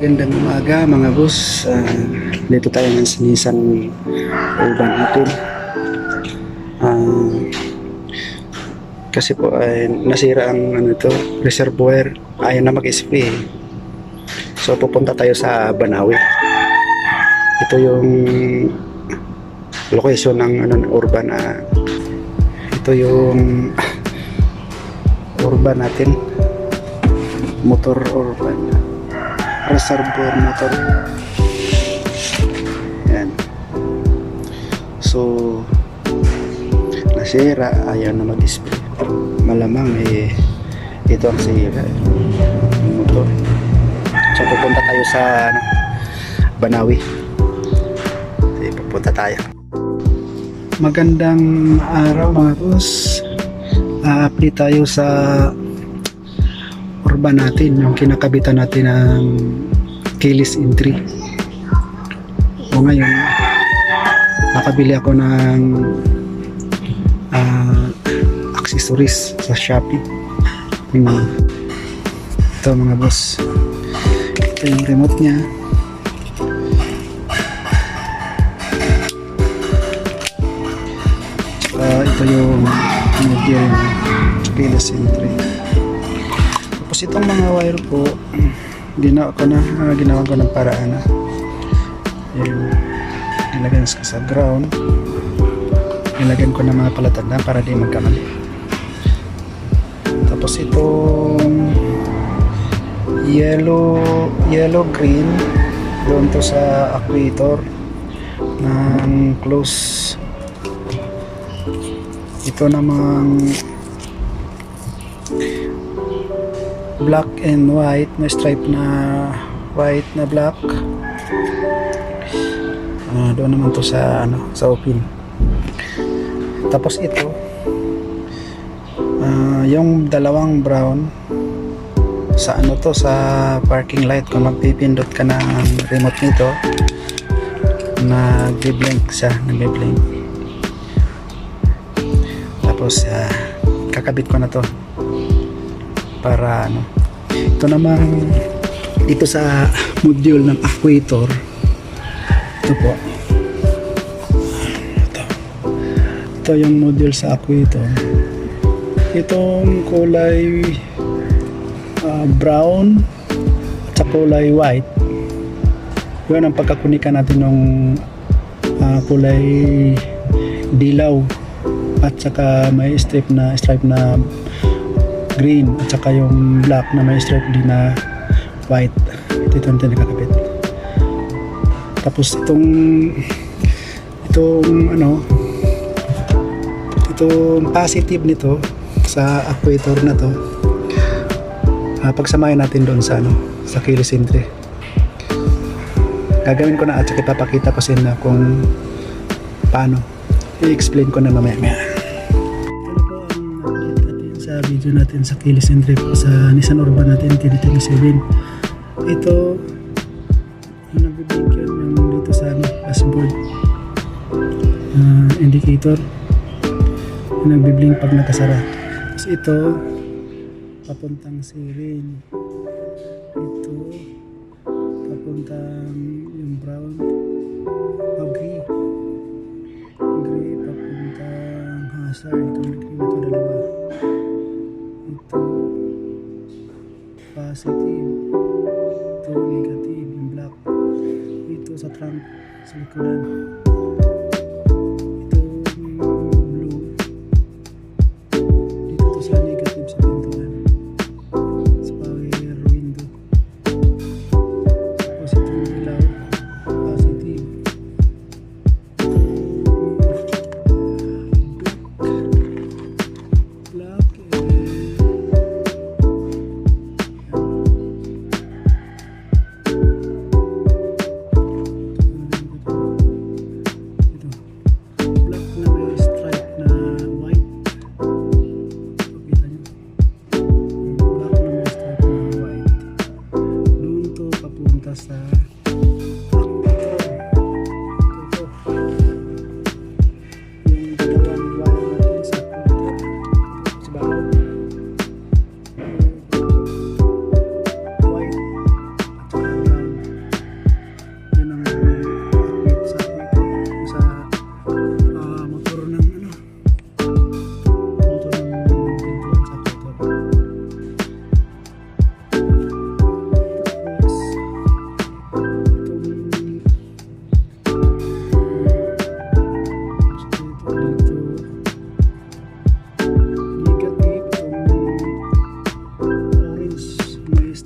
Magandang umaga mga boss. Ah, dito tayo ng Nissan Urban natin. Ah, kasi po ay nasira ang ano to, reservoir. Ayaw na mag-spray. So pupunta tayo sa Banawi. Ito yung location ng ano urban ah, ito yung urban natin motor urban reservoir motor yan so nasira ayaw na mag-spray. Malamang eh ito ang sira yung motor so pupunta tayo sa ano, Banawi. So, pupunta tayo. Magandang araw mga boss. A-update tayo sa urban natin yung kinakabitan natin ng keyless entry. O ngayon nakabili ako ng ah, accessories sa Shopee. Mo. ito mga boss. Ito yung remote nya Tsaka ito yung module ng keyless entry tapos itong mga wire po, ginawa ko na, ah, ginawa ko ng paraan na. Yung, ko sa ground. Nilagyan ko ng mga palatanda para di magkamali. Tapos itong yellow, yellow green doon to sa actuator ng close ito namang black and white. May stripe na white na black. Ah, doon naman to sa ano sa open tapos ito ah, yung dalawang brown sa ano to sa parking light kung magpipindot ka ng remote nito nagbi-blink siya nagbi-blink tapos ah, kakabit ko na to para ano. Ito namang dito sa module ng actuator ito po. Ito. Ito yung module sa actuator itong kulay ah, brown at sa kulay white. Yun ang pagkakunikan natin ng ah, kulay dilaw at saka may strip na stripe na green at saka yung black na may stripe din na white. Ito ito yung nakakabit tapos itong itong ano itong positive nito sa actuator na to uh, pagsamahin natin doon sa ano sa keyless entry gagawin ko na at saka ipapakita ko sa inyo kung paano. I-explain ko na mamaya maya sa video natin sa keyless entry po sa Nissan Urban natin TD27 ito yung nagbiblink yun yung dito sa ano, dashboard. Ah, indicator. Yung nagbiblink pag nakasara. Tapos ito papuntang siren ito papuntang yung brown. O gray. Gray papuntang hazard itong green na to dalawa positive ito negative yung black ito sa trunk sa likuran sa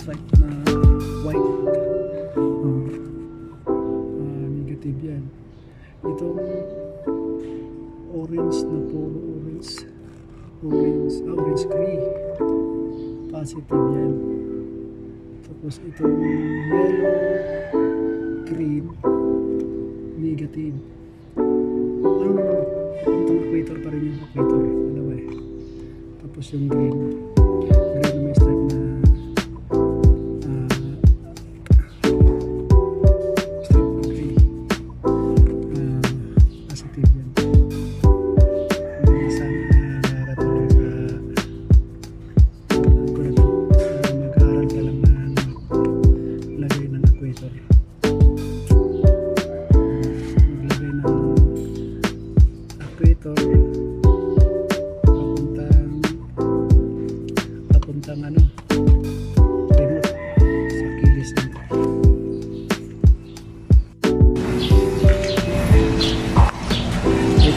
side na uh, white. Uh, uh, negative yan itong orange na puro orange. Orange, uh, orange gray. Positive yan tapos itong yellow green negative. Ah, ano naman itong equator pa rin yung equator. Ano ba eh. Tapos yung green.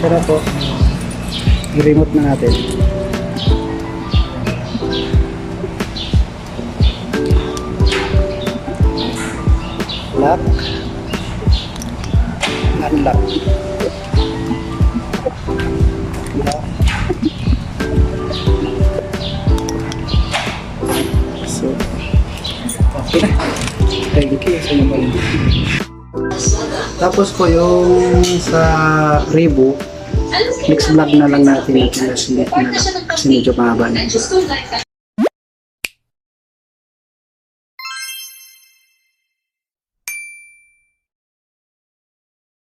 Na po. I-remote na natin. Lock. Unlock. Lock. So, okay na. Thank you sa mga Tapos po yung sa Revo, next vlog na lang natin na sinit na lang kasi medyo mahaba na.